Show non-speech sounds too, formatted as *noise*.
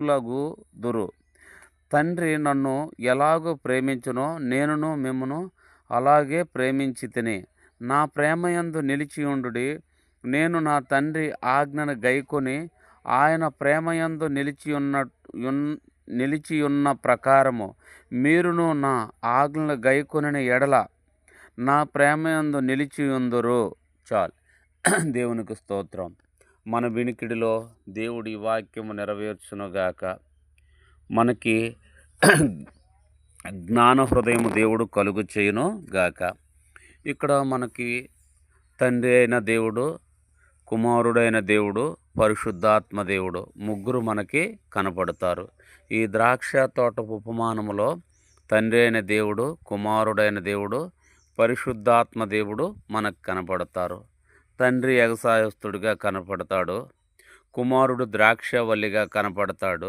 లగుదురు తండ్రి నన్ను ఎలాగో ప్రేమించునో నేనును మిమ్మను అలాగే ప్రేమించి తిని నా ప్రేమయందు నిలిచియుండుడి నేను నా తండ్రి ఆజ్ఞను గైకొని ఆయన ప్రేమయందు నిలిచియున్న నిలిచి నిలిచియున్న ప్రకారము మీరును నా ఆజ్ఞలు గైకొనిన ఎడల నా ప్రేమయందు నిలిచియుందురు చాలు. *clears throat* దేవునికి స్తోత్రం. మన వినికిడిలో దేవుడి వాక్యము నెరవేర్చునుగాక. మనకి జ్ఞాన హృదయము దేవుడు కలుగు చేయును గాక ఇక్కడ మనకి తండ్రి అయిన దేవుడు కుమారుడైన దేవుడు పరిశుద్ధాత్మ దేవుడు ముగ్గురు మనకి కనపడతారు. ఈ ద్రాక్ష తోట ఉపమానములో తండ్రి అయిన దేవుడు కుమారుడైన దేవుడు పరిశుద్ధాత్మ దేవుడు మనకు కనపడతారు. తండ్రి ఎగసాయస్తుడిగా కనపడతాడు. కుమారుడు ద్రాక్షవల్లిగా కనపడతాడు.